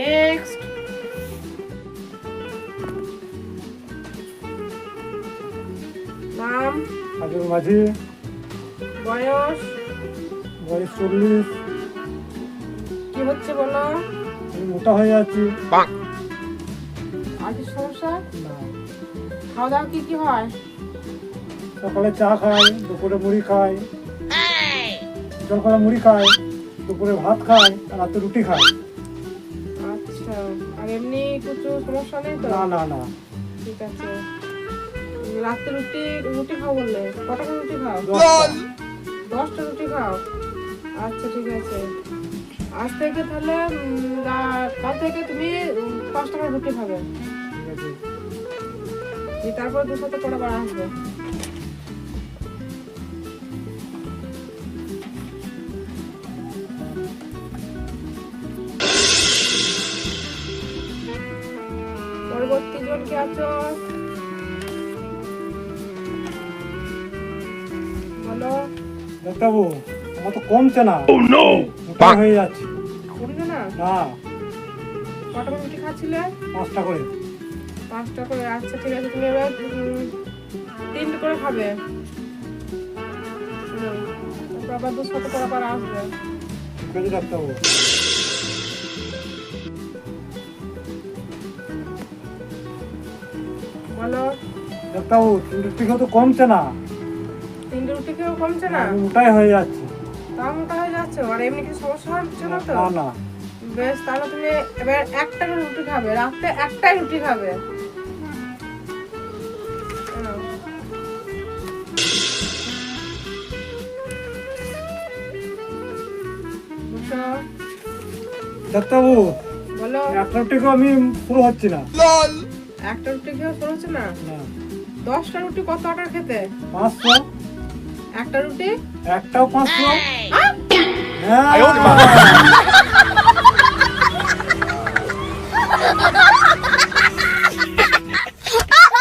Next নাম হাজুর মাঝি। বয়স? বয়স চল্লিশ। কি হচ্ছে বলো? আমি মোটা হয়ে যাচ্ছি আর কি সমস্যা? খাওয়া দাওয়া কি কি হয়? সকালে চা খাই দুপুরে মুড়ি খাই। সকালে মুড়ি খাই দুপুরে ভাত খাই আর রাতে রুটি খাই। আর এমনি কিছু সমস্যা নেই তো? না না না। ঠিক আছে। রাত্রে রুটি রুটি খাও বললে। কটা রুটি খাও? দশটা। দশটা রুটি খাও? আচ্ছা ঠিক আছে। আজ থেকে তাহলে কাল থেকে তুমি উম, পাঁচটা করে রুটি খাবে। ঠিক আছে। দিয়ে তারপরে দু সাথে করে বার আসবে। পরবর্তী জন কে আছো? বলো। ডাক্তারবাবু আমার তো কমছে না। মোটা হয়ে যাচ্ছে। কমবে না? না। কটা করে রুটি খাচ্ছিলে? পাঁচটা করে। পাঁচটা করে। আচ্ছা ঠিক আছে তুমি এবার তিনটে করে খাবে। আবার দু সাথে করে আবার আসবে। ঠিক আছে ডাক্তারবাবু তো কমছে না। রুটি খেয়েও কমছে না? মোটাই হয়ে যাচ্ছি। মোটা হয়ে যাচ্ছে? আর এমনি কিছু সমস্যা হচ্ছে না তো? না না। বেশ তাহলে তুমি এবার একটা করে রুটি খাবে রাত্রে একটাই রুটি খাবে। বলো। একটা টিকা আমি পুরো হচ্ছি না। একটা রুটি খেয়ে পড়েছে না? দশটা রুটি কত অর্ডার খেতে? পাঁচশো। একটা রুটি? একটাও পাঁচশো। হ্যাঁ।